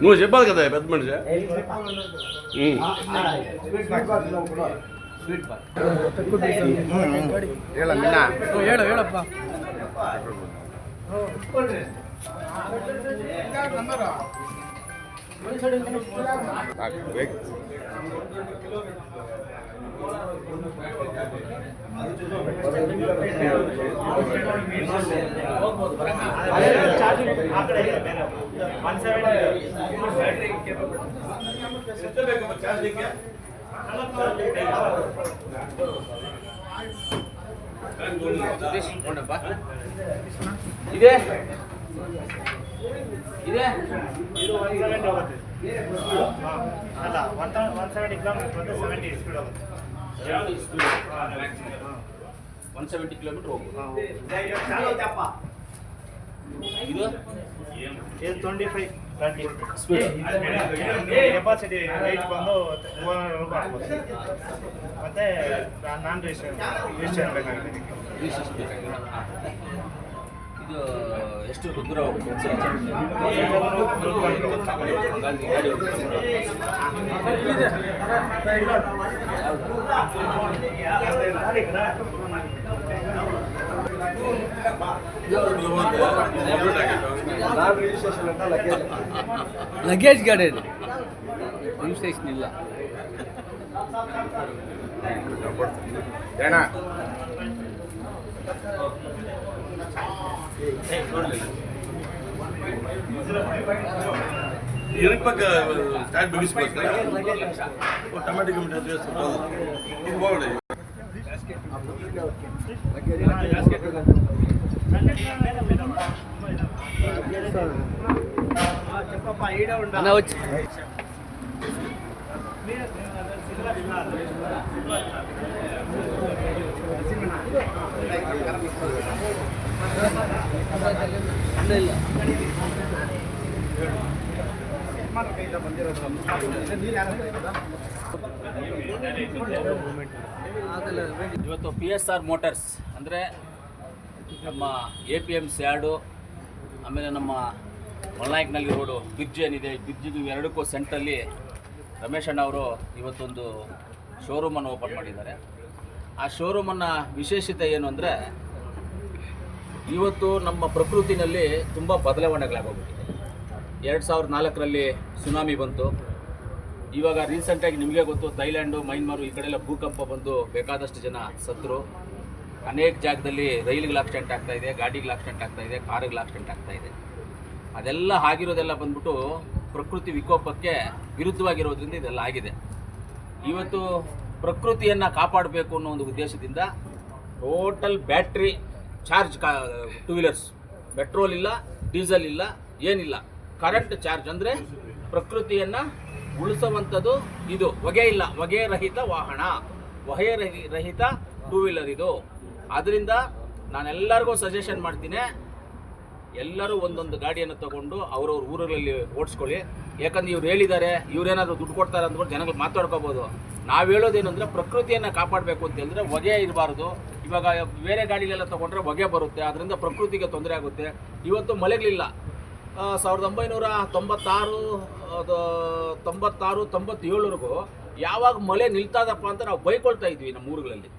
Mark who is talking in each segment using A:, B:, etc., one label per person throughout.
A: నువ్వు చెప్పాలి కదా పెద్ద మనిషి ఉమ్.
B: ಹೇಳ ಮಿನ್ನ
C: ಹೇಳು ಹೇಳಪ್ಪ
B: ಬೇಕು
C: ಇದೆ ಇದೆ
D: ಅಲ್ಲ ಒನ್ ಒನ್ ಸೆವೆಂಟಿ ಕಿಲೋಮೀಟರ್ ಬಂದು ಸೆವೆಂಟಿ ಸ್ಪೀಡ್ ಹೋಗುತ್ತೆ.
C: ಒನ್ ಸೆವೆಂಟಿ ಕಿಲೋಮೀಟರ್ ಹೋಗ್ಬೋದು. ಇದು?
D: ಇದು twenty five twenty
C: speed
D: capacity right ಬಂದು ಮತ್ತೆ ನಾನ್ ರಿಜಿಸ್ಟರ್ ರಿಜಿಸ್ಟರ್ ಬೇಕಾಗುತ್ತೆ ಇದಕ್ಕೆ.
C: ರೀಸಸ್ ಬೇಕಾಗಿದೆ. ಇದು ಎಷ್ಟು ದೂರ ಹೋಗುತ್ತೆ ಗಾಡಿ ಗಾಡಿ ಲಗೇಜ್ ಗಾಡಿ ಅದು ರಿಜಿಸ್ಟ್ರೇಷನ್ ಇಲ್ಲ.
B: ಏನ?
A: వెనక పక్క స్టార్ట్ బిగిసిపోతుంది టమాటా గిమాటా అది వేస్తే బాగుంది. ఇది బాగుంది
C: అన్న వచ్చి ಇವತ್ತು ಪಿ ಎಸ್ ಆರ್ ಮೋಟರ್ಸ್ ಅಂದರೆ ನಮ್ಮ ಎ ಪಿ ಎಂ ಸ್ಯಾಡು ಆಮೇಲೆ ನಮ್ಮ ಮಲ್ನಾಯಕನಲ್ಲಿ ರೋಡು ಬ್ರಿಡ್ಜ್ ಏನಿದೆ ಬ್ರಿಡ್ಜಿಗೆ ಎರಡಕ್ಕೂ ಸೆಂಟ್ರಲ್ಲಿ ರಮೇಶ್ ಅಣ್ಣ ಅವರು ಇವತ್ತೊಂದು ಶೋರೂಮನ್ನು ಓಪನ್ ಮಾಡಿದ್ದಾರೆ. ಆ ಶೋರೂಮನ್ನು ವಿಶೇಷತೆ ಏನು ಅಂದರೆ ಇವತ್ತು ನಮ್ಮ ಪ್ರಕೃತಿನಲ್ಲಿ ತುಂಬ ಬದಲಾವಣೆಗಳಾಗೋಗ್ಬಿಟ್ಟಿದೆ. ಎರಡು ಸಾವಿರದ ನಾಲ್ಕರಲ್ಲಿ ಸುನಾಮಿ ಬಂತು. ಇವಾಗ ರೀಸೆಂಟಾಗಿ ನಿಮಗೆ ಗೊತ್ತು, ಥೈಲ್ಯಾಂಡು ಮೈನ್ಮಾರು ಈ ಕಡೆಲ್ಲ ಭೂಕಂಪ ಬಂದು ಬೇಕಾದಷ್ಟು ಜನ ಸತ್ರು. ಅನೇಕ ಜಾಗದಲ್ಲಿ ರೈಲ್ಗಳ ಆಕ್ಸಿಡೆಂಟ್ ಆಗ್ತಾ ಇದೆ, ಗಾಡಿಗೆ ಆಕ್ಸಿಡೆಂಟ್ ಆಗ್ತಾ ಇದೆ ಕಾರುಗಳು ಆಕ್ಸಿಡೆಂಟ್ ಆಗ್ತಾ ಇದೆ. ಅದೆಲ್ಲ ಆಗಿರೋದೆಲ್ಲ ಬಂದ್ಬಿಟ್ಟು ಪ್ರಕೃತಿ ವಿಕೋಪಕ್ಕೆ ವಿರುದ್ಧವಾಗಿರೋದ್ರಿಂದ ಇದೆಲ್ಲ ಆಗಿದೆ. ಇವತ್ತು ಪ್ರಕೃತಿಯನ್ನು ಕಾಪಾಡಬೇಕು ಅನ್ನೋ ಒಂದು ಉದ್ದೇಶದಿಂದ ಟೋಟಲ್ ಬ್ಯಾಟ್ರಿ ಚಾರ್ಜ್ ಕಾ ಟೂ ವೀಲರ್ಸ್ ಪೆಟ್ರೋಲ್ ಇಲ್ಲ ಡೀಸೆಲ್ ಇಲ್ಲ, ಏನಿಲ್ಲ. ಕರೆಂಟ್ ಚಾರ್ಜ್ ಅಂದರೆ ಪ್ರಕೃತಿಯನ್ನು ಉಳಿಸುವಂಥದ್ದು ಇದು. ಹೊಗೆ ಇಲ್ಲ, ಹೊಗೆ ರಹಿತ ವಾಹನ. ಹೊಗೆ ರಹಿ- ರಹಿತ ಟೂ ವೀಲರ್ ಇದು. ಅದರಿಂದ ನಾನೆಲ್ಲರಿಗೂ ಸಜೆಷನ್ ಮಾಡ್ತೀನಿ, ಎಲ್ಲರೂ ಒಂದೊಂದು ಗಾಡಿಯನ್ನು ತಗೊಂಡು ಅವ್ರವ್ರ ಊರುಗಳಲ್ಲಿ ಓಡಿಸ್ಕೊಳ್ಳಿ. ಯಾಕಂದ್ರೆ ಇವ್ರು ಹೇಳಿದ್ದಾರೆ, ಇವ್ರೇನಾದ್ರು ದುಡ್ಡು ಕೊಡ್ತಾರೆ ಅಂದ್ಕೊಂಡು ಜನಗಳು ಮಾತಾಡ್ಕೋಬೋದು. ನಾವು ಹೇಳೋದೇನಂದ್ರೆ ಪ್ರಕೃತಿಯನ್ನು ಕಾಪಾಡಬೇಕು ಅಂತ ಹೇಳಿದ್ರೆ ಹೊಗೆ ಇರಬಾರ್ದು. ಇವಾಗ ಬೇರೆ ಗಾಡಿಲೆಲ್ಲ ತೊಗೊಂಡ್ರೆ ಹೊಗೆ ಬರುತ್ತೆ ಅದರಿಂದ ಪ್ರಕೃತಿಗೆ ತೊಂದರೆ ಆಗುತ್ತೆ. ಇವತ್ತು ಮಳೆಗಳಿಲ್ಲ. ಸಾವಿರದ ಒಂಬೈನೂರ ತೊಂಬತ್ತಾರು ತೊಂಬತ್ತಾರು ತೊಂಬತ್ತೇಳರಿಗೂ ಯಾವಾಗ ಮಳೆ ನಿಲ್ತದಪ್ಪ ಅಂತ ನಾವು ಬೈಕೊಳ್ತಾ ಇದ್ವಿ ನಮ್ಮ ಊರುಗಳಲ್ಲಿ.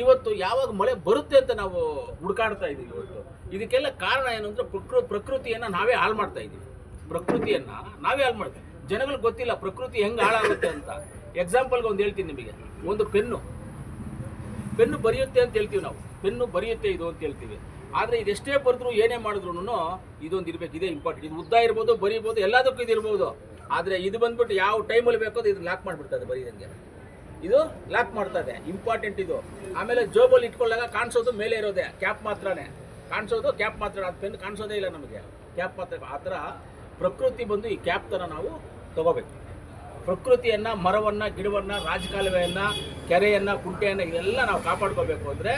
C: ಇವತ್ತು ಯಾವಾಗ ಮಳೆ ಬರುತ್ತೆ ಅಂತ ನಾವು ಹುಡುಕಾಡ್ತಾ ಇದ್ದೀವಿ ಇವತ್ತು. ಇದಕ್ಕೆಲ್ಲ ಕಾರಣ ಏನು ಅಂದರೆ ಪ್ರಕೃ, ಪ್ರಕೃತಿಯನ್ನು ನಾವೇ ಹಾಳು ಮಾಡ್ತಾ ಇದ್ದೀವಿ ಪ್ರಕೃತಿಯನ್ನು ನಾವೇ ಹಾಳು ಮಾಡ್ತೀವಿ ಜನಗಳಿಗೆ ಗೊತ್ತಿಲ್ಲ ಪ್ರಕೃತಿ ಹೆಂಗೆ ಹಾಳಾಗುತ್ತೆ ಅಂತ. ಎಕ್ಸಾಂಪಲ್ಗೆ ಒಂದು ಹೇಳ್ತೀನಿ ನಿಮಗೆ. ಒಂದು ಪೆನ್ನು. ಪೆನ್ನು ಬರೆಯುತ್ತೆ ಅಂತ ಹೇಳ್ತೀವಿ ನಾವು. ಪೆನ್ನು ಬರೆಯುತ್ತೆ ಇದು ಅಂತ ಹೇಳ್ತೀವಿ. ಆದರೆ ಇದೆಷ್ಟೇ ಬರೆದ್ರು ಏನೇ ಮಾಡಿದ್ರು ಇದೊಂದು ಇರಬೇಕು. ಇದೇ ಇಂಪಾರ್ಟೆಂಟ್ ಇದು ಉದ್ದ ಇರ್ಬೋದು, ಬರೀಬೋದು, ಎಲ್ಲದಕ್ಕೂ ಇದು ಇರ್ಬೋದು. ಆದರೆ ಇದು ಬಂದ್ಬಿಟ್ಟು ಯಾವ ಟೈಮಲ್ಲಿ ಬೇಕೋ ಅದು ಇದು ಲಾಕ್ ಮಾಡಿಬಿಡ್ತದೆ ಬರೀದಂಗೆ ಇದು ಲಾಕ್ ಮಾಡ್ತದೆ. ಇಂಪಾರ್ಟೆಂಟ್ ಇದು. ಆಮೇಲೆ ಜೋಬಲ್ಲಿ ಇಟ್ಕೊಳ್ಳಾಗ ಕಾಣಿಸೋದು ಮೇಲೆ ಇರೋದೆ. ಕ್ಯಾಪ್ ಮಾತ್ರನೇ. ಕಾಣಿಸೋದು ಕ್ಯಾಪ್ ಮಾತ್ರ. ಅದು ಪೆನ್ ಕಾಣಿಸೋದೇ ಇಲ್ಲ ನಮಗೆ. ಕ್ಯಾಪ್ ಮಾತ್ರ. ಆ ಪ್ರಕೃತಿ ಬಂದು ಈ ಕ್ಯಾಪ್ ಥರ ನಾವು ತಗೋಬೇಕು. ಪ್ರಕೃತಿಯನ್ನು, ಮರವನ್ನು, ಗಿಡವನ್ನು, ರಾಜಕಾಲುವೆಯನ್ನು, ಕೆರೆಯನ್ನು, ಕುಂಟೆಯನ್ನು ಇದೆಲ್ಲ ನಾವು ಕಾಪಾಡ್ಕೋಬೇಕು ಅಂದರೆ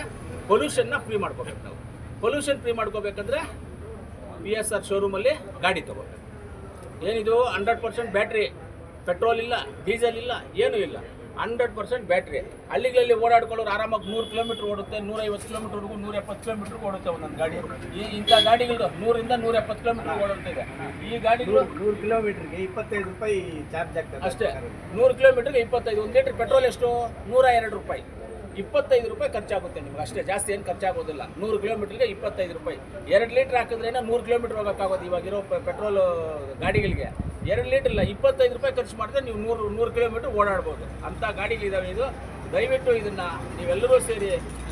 C: ಪೊಲ್ಯೂಷನ್ನ ಫ್ರೀ ಮಾಡ್ಕೋಬೇಕು ನಾವು. ಪೊಲ್ಯೂಷನ್ ಫ್ರೀ ಮಾಡ್ಕೋಬೇಕಂದ್ರೆ ಬಿ ಎಸ್ ಆರ್ ಶೋರೂಮಲ್ಲಿ ಗಾಡಿ ತಗೋಬೇಕು. ಏನಿದು? ಹಂಡ್ರೆಡ್ ಪರ್ಸೆಂಟ್ ಬ್ಯಾಟ್ರಿ ಪೆಟ್ರೋಲ್ ಇಲ್ಲ ಡೀಸೆಲ್ ಇಲ್ಲ, ಏನೂ ಇಲ್ಲ. Hundred percent battery. ಹಳ್ಳಿಗಳಲ್ಲಿ ಓಡಾಡ್ಕೊಳ್ಳೋರು ಆರಾಮಾಗಿ ನೂರು ಕಿಲೋಮೀಟರ್ ಓಡುತ್ತೆ ನೂರೈವತ್ತು ಕಿಲೋಮೀಟ್ರ್ಗೂ ನೂರ ಎಪ್ಪತ್ತು ಕಿಲೋಮೀಟರ್ ಓಡುತ್ತೆ ಒಂದೊಂದು ಗಾಡಿ. ಈ ಇಂಥ ಗಾಡಿಗಳು ನೂರಿಂದ ನೂರ ಎಪ್ಪತ್ತು ಕಿಲೋಮೀಟರ್ ಓಡುತ್ತಿದೆ ಈ ಗಾಡಿಗಳು
D: ನೂರು ಕಿಲೋಮೀಟ್ರಿಗೆ ಇಪ್ಪತ್ತೈದು ರೂಪಾಯಿ ಚಾರ್ಜ್ ಆಗ್ತದೆ
C: ಅಷ್ಟೇ. ನೂರು ಕಿಲೋಮೀಟ್ರಿಗೆ ಇಪ್ಪತ್ತೈದು ಒಂದು ಲೀಟರ್ ಪೆಟ್ರೋಲ್ ಎಷ್ಟು? ನೂರ ಎರಡು ರೂಪಾಯಿ. ಇಪ್ಪತ್ತೈದು ರೂಪಾಯಿ ಖರ್ಚಾಗುತ್ತೆ ನಿಮ್ಗೆ. ಅಷ್ಟೇ ಜಾಸ್ತಿ ಏನು ಖರ್ಚಾಗೋದಿಲ್ಲ. ನೂರು ಕಿಲೋಮೀಟರ್ಗೆ ಇಪ್ಪತ್ತೈದು ರೂಪಾಯಿ. ಎರಡು ಲೀಟ್ರ್ ಹಾಕಿದ್ರೇನೆ ನೂರು ಕಿಲೋಮೀಟರ್ ಹೋಗೋಕ್ಕಾಗೋದು ಇವಾಗಿರೋ ಪೆಟ್ರೋಲ್ ಗಾಡಿಗಳಿಗೆ. ಎರಡು ಲೀಟರ್ ಇಲ್ಲ, ಇಪ್ಪತ್ತೈದು ರೂಪಾಯಿ ಖರ್ಚು ಮಾಡಿದ್ರೆ ನೀವು ನೂರು ನೂರು ಕಿಲೋಮೀಟರ್ ಓಡಾಡ್ಬೋದು. ಅಂಥ ಗಾಡಿಗಳಿದ್ದಾವೆ ಇದು. ದಯವಿಟ್ಟು ಇದನ್ನು ನೀವೆಲ್ಲರೂ ಸೇರಿ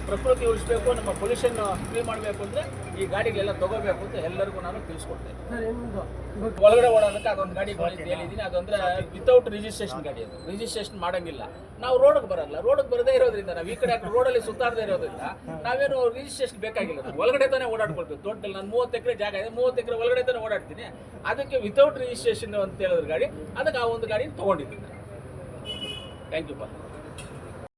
C: ಪ್ರಕೃತಿ ಉಳಿಸ್ಬೇಕು ನಮ್ಮ ಪೊಲ್ಯೂಷನ್ ಫ್ರೀ ಮಾಡಬೇಕು ಅಂದರೆ ಈ ಗಾಡಿಗಳೆಲ್ಲ ತಗೋಬೇಕು ಅಂತ ಎಲ್ಲರಿಗೂ ನಾನು ತಿಳಿಸ್ಕೊಡ್ತೇನೆ. ಒಳಗಡೆ ಓಡೋದಕ್ಕೆ ಅದೊಂದು ಗಾಡಿ ಹೇಳಿದ್ದೀನಿ ಅದಂದ್ರೆ ವಿತೌಟ್ ರಿಜಿಸ್ಟ್ರೇಷನ್ ಗಾಡಿ ಅದು. ರಿಜಿಸ್ಟ್ರೇಷನ್ ಮಾಡಂಗಿಲ್ಲ. ನಾವು ರೋಡ್ಗೆ ಬರಲ್ಲ. ರೋಡ್ಗೆ ಬರದೇ ಇರೋದ್ರಿಂದ ನಾವು ಈ ಕಡೆ ರೋಡಲ್ಲಿ ಸುತ್ತಾಡದೇ ಇರೋದ್ರಿಂದ ನಾವೇನು ರಿಜಿಸ್ಟ್ರೇಷನ್ ಬೇಕಾಗಿಲ್ಲ. ಒಳಗಡೆ ತಾನೇ ಓಡಾಡ್ಕೊಳ್ತೀವಿ. ದೊಡ್ಡ ನಾನು ಮೂವತ್ತು ಎಕರೆ ಜಾಗ ಇದೆ. ಮೂವತ್ತು ಎಕರೆ ಒಳಗಡೆ ತಾನೇ ಓಡಾಡ್ತೀನಿ. ಅದಕ್ಕೆ ವಿತೌಟ್ ರಿಜಿಸ್ಟ್ರೇಷನ್ ಅಂತ ಹೇಳಿದ್ರು ಗಾಡಿ ಅದಕ್ಕೆ ಆ ಒಂದು ಗಾಡಿ ತೊಗೊಂಡಿದ್ದೀನಿ. ಥ್ಯಾಂಕ್ ಯು ಪಾ